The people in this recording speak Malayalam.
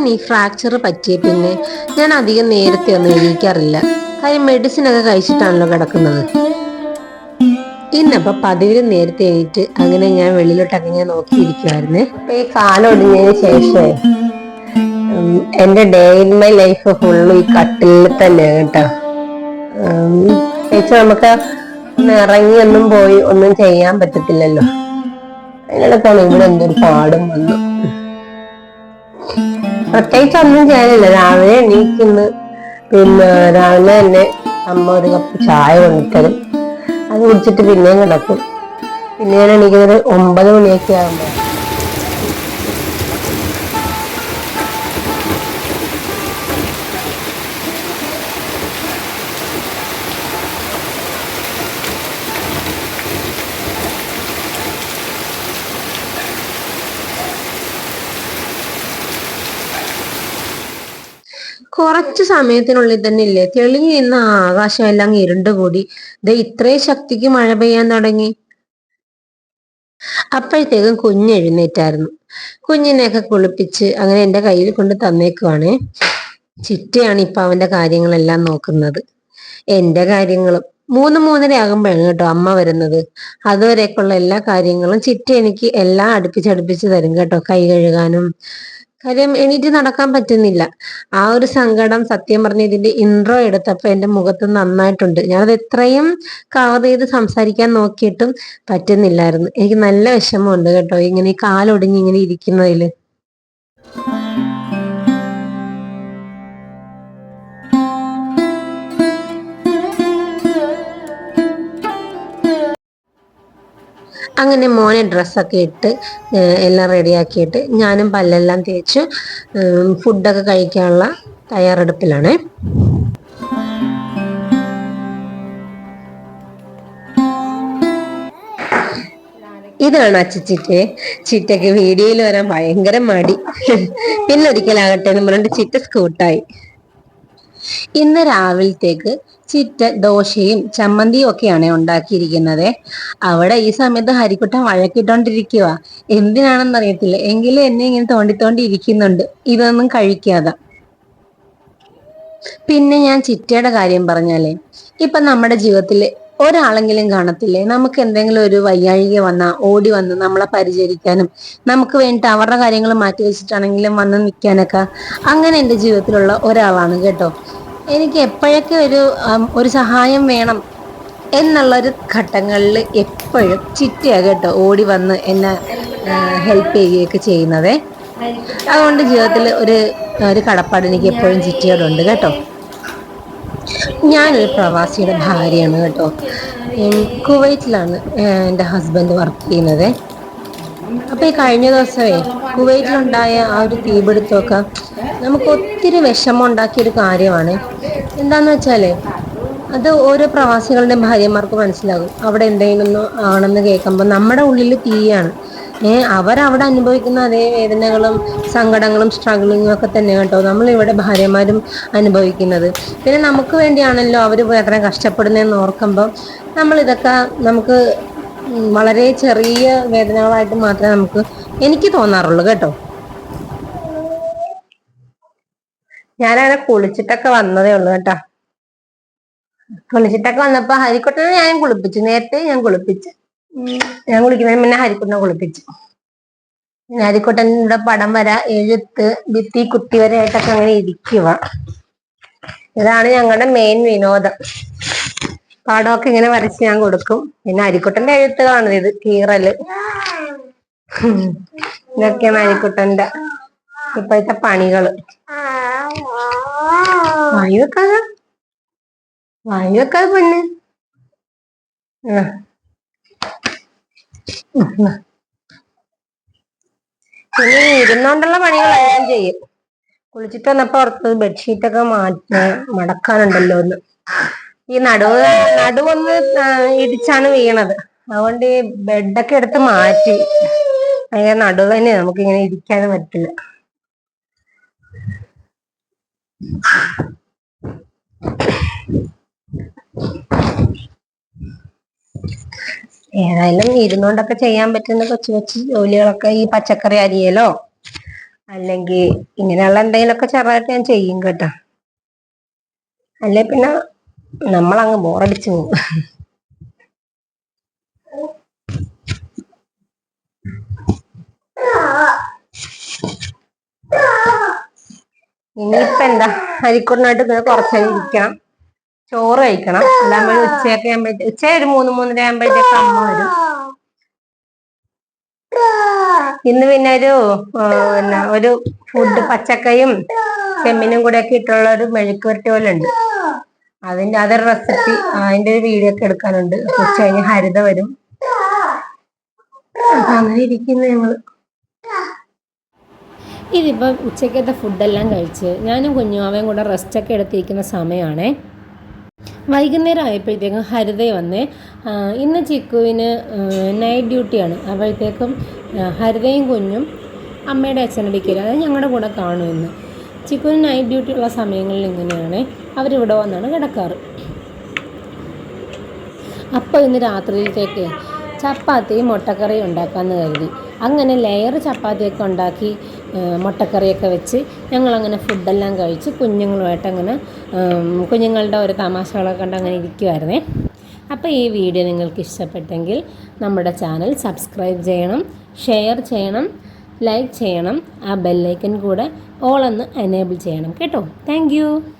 കാലിന് ഈ ഫ്രാക്ചർ പറ്റിയ പിന്നെ ഞാൻ അധികം നേരത്തെ ഒന്നും എണീക്കാറില്ല. കാര്യം മെഡിസിൻ ഒക്കെ കഴിച്ചിട്ടാണല്ലോ കിടക്കുന്നത്. ഇന്നപ്പോൾ പതിവിലും നേരത്തെ എണീറ്റ് അങ്ങനെ ഞാൻ വെളിയിലോട്ടൊക്കെ ഞാൻ നോക്കിയിരിക്കുവായിരുന്നേ. അപ്പൊ ഈ കാലൊടിഞ്ഞതിന് ശേഷമേ എന്റെ day in my life full ഈ കട്ടിലിൽ തന്നെയാണ് കേട്ടോ. ചേച്ചി നമുക്ക് ഇറങ്ങി ഒന്നും പോയി ഒന്നും ചെയ്യാൻ പറ്റത്തില്ലല്ലോ. അതിനിടക്കാണ് ഇവിടെ എന്തൊരു പാടും വന്നു. പ്രത്യേകിച്ച് ഒന്നും ചെയ്യാനില്ല രാവിലെ എണീക്കുന്നു. പിന്നെ രാവിലെ തന്നെ അമ്മ ഒരു കപ്പ് ചായ കൊണ്ടിട്ടതും അത് കുടിച്ചിട്ട് പിന്നെയും കിടക്കും. പിന്നെ ഞാൻ എണീക്കുന്നത് ഒമ്പത് മണിയൊക്കെ ആകുമ്പോൾ കുറച്ച് സമയത്തിനുള്ളിൽ തന്നെ ഇല്ലേ? തെളിഞ്ഞു നിന്ന ആകാശം എല്ലാം ഇരുണ്ടുകൂടി ദേ ഇത്രയും ശക്തിക്ക് മഴ പെയ്യാൻ തുടങ്ങി. അപ്പോഴത്തേക്കും കുഞ്ഞ് എഴുന്നേറ്റായിരുന്നു. കുഞ്ഞിനെയൊക്കെ കുളിപ്പിച്ച് അങ്ങനെ എന്റെ കയ്യിൽ കൊണ്ട് തന്നേക്കുവാണേ. ചിറ്റയാണ് ഇപ്പൊ അവന്റെ കാര്യങ്ങളെല്ലാം നോക്കുന്നത്. എന്റെ കാര്യങ്ങളും. മൂന്ന് മൂന്നര ആകുമ്പോഴാണ് കേട്ടോ അമ്മ വരുന്നത്. അതുവരേക്കുള്ള എല്ലാ കാര്യങ്ങളും ചിറ്റ എനിക്ക് എല്ലാം അടുപ്പിച്ചടുപ്പിച്ച് തരും കേട്ടോ. കൈ കഴുകാനും കാര്യം എണീറ്റ് നടക്കാൻ പറ്റുന്നില്ല. ആ ഒരു സങ്കടം സത്യം പറഞ്ഞ ഇതിന്റെ ഇൻട്രോ എടുത്തപ്പോ എന്റെ മുഖത്ത് നന്നായിട്ടുണ്ട്. ഞാനത് എത്രയും കവർ ചെയ്ത് സംസാരിക്കാൻ നോക്കിയിട്ടും പറ്റുന്നില്ലായിരുന്നു. എനിക്ക് നല്ല വിഷമമുണ്ട് കേട്ടോ. ഇങ്ങനെ കാലൊടിഞ്ഞ് ഇങ്ങനെ ഇരിക്കുന്നതിൽ അങ്ങനെ മോനെ ഡ്രസ്സൊക്കെ ഇട്ട് എല്ലാം റെഡിയാക്കിയിട്ട് ഞാനും പല്ലെല്ലാം തേച്ച് ഫുഡൊക്കെ കഴിക്കാനുള്ള തയ്യാറെടുപ്പിലാണ്. ഇതാണ് അച്ചിച്ചിറ്റെ ചിറ്റക്ക് വീഡിയോയിൽ വരാൻ ഭയങ്കര മടി. പിന്നൊരിക്കലാകട്ടെ എന്ന് പറഞ്ഞിട്ട് ചിറ്റ സ്കൂട്ടായി ഇന്ന് രാവിലത്തേക്ക് ചിറ്റ ദോശയും ചമ്മന്തിയും ഒക്കെയാണ് ഉണ്ടാക്കിയിരിക്കുന്നത്. അവിടെ ഈ സമയത്ത് ഹരിക്കുട്ടൻ വഴക്കിട്ടോണ്ടിരിക്കുക എന്തിനാണെന്ന് അറിയത്തില്ല. എങ്കിലും എന്നെ ഇങ്ങനെ തോണ്ടി തോണ്ടി ഇരിക്കുന്നുണ്ട് ഇതൊന്നും കഴിക്കാതെ. പിന്നെ ഞാൻ ചിറ്റയുടെ കാര്യം പറഞ്ഞാലേ ഇപ്പൊ നമ്മുടെ ജീവിതത്തിൽ ഒരാളെങ്കിലും കാണത്തില്ലേ? നമുക്ക് എന്തെങ്കിലും ഒരു വയ്യാഴിക വന്ന ഓടി വന്ന് നമ്മളെ പരിചരിക്കാനും നമുക്ക് വേണ്ടിയിട്ട് അവരുടെ കാര്യങ്ങൾ മാറ്റി വെച്ചിട്ടാണെങ്കിലും വന്ന് നിൽക്കാനൊക്കെ അങ്ങനെ എന്റെ ജീവിതത്തിലുള്ള ഒരാളാണ് കേട്ടോ. എനിക്ക് എപ്പോഴൊക്കെ ഒരു ഒരു സഹായം വേണം എന്നുള്ളൊരു ഘട്ടങ്ങളിൽ എപ്പോഴും ചിറ്റയാണ് കേട്ടോ ഓടി വന്ന് എന്നെ ഹെൽപ്പ് ചെയ്യുകയൊക്കെ ചെയ്യുന്നതേ. അതുകൊണ്ട് ജീവിതത്തിൽ ഒരു ഒരു കടപ്പാട് എനിക്ക് എപ്പോഴും ചിറ്റയോടുണ്ട് കേട്ടോ. ഞാനൊരു പ്രവാസിയുടെ ഭാര്യയാണ് കേട്ടോ. കുവൈറ്റിലാണ് എന്റെ ഹസ്ബൻഡ് വർക്ക് ചെയ്യുന്നത്. അപ്പോൾ ഈ കഴിഞ്ഞ ദിവസമേ കുവൈറ്റിലുണ്ടായ ആ ഒരു തീപിടുത്തമൊക്കെ നമുക്ക് ഒത്തിരി വിഷമം ഉണ്ടാക്കിയ ഒരു കാര്യമാണ്. എന്താണെന്ന് വെച്ചാലേ അത് ഓരോ പ്രവാസികളുടെ ഭാര്യമാർക്ക് മനസ്സിലാകും. അവിടെ എന്തെങ്കിലും ആണെന്ന് കേൾക്കുമ്പോൾ നമ്മുടെ ഉള്ളിൽ തീയാണ്. ഏഹ് അവരവിടെ അനുഭവിക്കുന്ന അതേ വേദനകളും സങ്കടങ്ങളും സ്ട്രഗിളിങ്ങും ഒക്കെ തന്നെ കേട്ടോ. നമ്മളിവിടെ ഭാര്യമാരും അനുഭവിക്കുന്നത്. പിന്നെ നമുക്ക് വേണ്ടിയാണല്ലോ അവർ അത്രയും കഷ്ടപ്പെടുന്നതെന്ന് ഓർക്കുമ്പോൾ നമ്മളിതൊക്കെ നമുക്ക് വളരെ ചെറിയ വേദനകളായിട്ട് മാത്രമേ നമുക്ക് എനിക്ക് തോന്നാറുള്ളൂ കേട്ടോ. ഞാനങ്ങനെ കുളിച്ചിട്ടൊക്കെ വന്നതേ ഉള്ളൂ കേട്ടോ. കുളിച്ചിട്ടൊക്കെ വന്നപ്പോ ഹരിക്കുട്ടനെ ഞാൻ കുളിപ്പിച്ചു. നേരത്തെ ഞാൻ കുളിപ്പിച്ചു. ഞാൻ കുളിക്കുന്നതിന് മുന്നേ ഹരിക്കുട്ടനെ കുളിപ്പിച്ചു. പിന്നെ ഹരിക്കുട്ടന്റെ പടം വര എഴുത്ത് ഭിത്തി കുത്തി വരയായിട്ടൊക്കെ അങ്ങനെ ഇരിക്കുക ഇതാണ് ഞങ്ങളുടെ മെയിൻ വിനോദം. പടമൊക്കെ ഇങ്ങനെ വരച്ച് ഞാൻ കൊടുക്കും. പിന്നെ അരിക്കുട്ടന്റെ എഴുത്തുകളാണ് ഇത് കീറൽ. ഇതൊക്കെയാണ് അരിക്കുട്ടന്റെ ഇപ്പോഴത്തെ പണികൾ. വായു വെക്കാതെ? വായു വെക്കാതെ പിന്നെ ആ. പിന്നെ ഇരുന്നോണ്ടുള്ള പണികളെല്ലാം ചെയ്യും. കുളിച്ചിട്ട് വന്നപ്പോ ബെഡ്ഷീറ്റ് ഒക്കെ മാറ്റി മടക്കാനുണ്ടല്ലോ ഒന്ന്. ഈ നടുവ് നടുവൊന്ന് ഇടിച്ചാണ് വീണത്. അതുകൊണ്ട് ഈ ബെഡൊക്കെ എടുത്ത് മാറ്റി. ഭയങ്കര നടുവ് തന്നെ നമുക്ക് ഇങ്ങനെ ഇരിക്കാൻ പറ്റില്ല. ഏതായാലും ഇരുന്നോണ്ടൊക്കെ ചെയ്യാൻ പറ്റുന്ന കൊച്ചു കൊച്ചു ജോലികളൊക്കെ ഈ പച്ചക്കറി അരിയലോ? അല്ലെങ്കിൽ ഇങ്ങനെയുള്ള എന്തെങ്കിലുമൊക്കെ ചെറുതായിട്ട് ഞാൻ ചെയ്യും കേട്ടോ. അല്ലെ പിന്നെ നമ്മളങ്ങ് ബോറടിച്ചു പോകും ഇനിയിപ്പെന്താ? അരിക്കുറിനായിട്ട് ഇങ്ങനെ കുറച്ചായിരിക്കാം ചോറ് കഴിക്കണം. അല്ലാകുമ്പോൾ ഉച്ചയൊക്കെ ആകുമ്പോഴത്തേ ഉച്ച ഒരു മൂന്ന് മൂന്നര ആകുമ്പോഴത്തേക്ക് അമ്മ വരും. ഇന്ന് പിന്നെ ഒരു പിന്നെ ഒരു ഫുഡ് പച്ചക്കയും ചെമ്മീനും കൂടെ ഒക്കെ ഇട്ടുള്ള ഒരു മെഴുക്ക് വരട്ടി പോലെ ഉണ്ട്. അതിന്റെ അതൊരു റെസിപ്പി അതിന്റെ ഒരു വീഡിയോ ഒക്കെ എടുക്കാനുണ്ട്. ഉച്ച കഴിഞ്ഞ് ഹരിത വരും. അങ്ങനെ ഇരിക്കുന്നു ഞങ്ങൾ. ഇതിപ്പോൾ ഉച്ചക്കത്തെ ഫുഡെല്ലാം കഴിച്ച് ഞാനും കുഞ്ഞുമാവയും കൂടെ റെസ്റ്റൊക്കെ എടുത്തിരിക്കുന്ന സമയമാണേ. വൈകുന്നേരം ആയപ്പോഴത്തേക്കും ഹരിത വന്നേ. ഇന്ന് ചിക്കുവിന് നൈറ്റ് ഡ്യൂട്ടിയാണ് അപ്പോഴത്തേക്കും ഹരിതയും കുഞ്ഞും അമ്മയുടെ അച്ഛനടിക്കൽ അതായത് ഞങ്ങളുടെ കൂടെ കാണും ഇന്ന്. ചിക്കുവിന് നൈറ്റ് ഡ്യൂട്ടി ഉള്ള സമയങ്ങളിൽ ഇങ്ങനെയാണ്. അവരിവിടെ വന്നാണ് കിടക്കാറ്. അപ്പോൾ ഇന്ന് രാത്രിയിലേക്ക് ചപ്പാത്തിയും മുട്ടക്കറിയും ഉണ്ടാക്കാമെന്ന് കരുതി. അങ്ങനെ ലെയർ ചപ്പാത്തിയൊക്കെ ഉണ്ടാക്കി മുട്ടക്കറിയൊക്കെ വെച്ച് ഞങ്ങളങ്ങനെ ഫുഡെല്ലാം കഴിച്ച് കുഞ്ഞുങ്ങളുമായിട്ട് അങ്ങനെ കുഞ്ഞുങ്ങളുടെ ഓരോ തമാശകളൊക്കെ കണ്ട് അങ്ങനെ ഇരിക്കുമായിരുന്നേ അപ്പോൾ ഈ വീഡിയോ നിങ്ങൾക്ക് ഇഷ്ടപ്പെട്ടെങ്കിൽ നമ്മുടെ ചാനൽ സബ്സ്ക്രൈബ് ചെയ്യണം ഷെയർ ചെയ്യണം ലൈക്ക് ചെയ്യണം ആ ബെല്ലൈക്കൻ കൂടെ ഓൾ ഒന്ന് എനേബിൾ ചെയ്യണം കേട്ടോ. താങ്ക്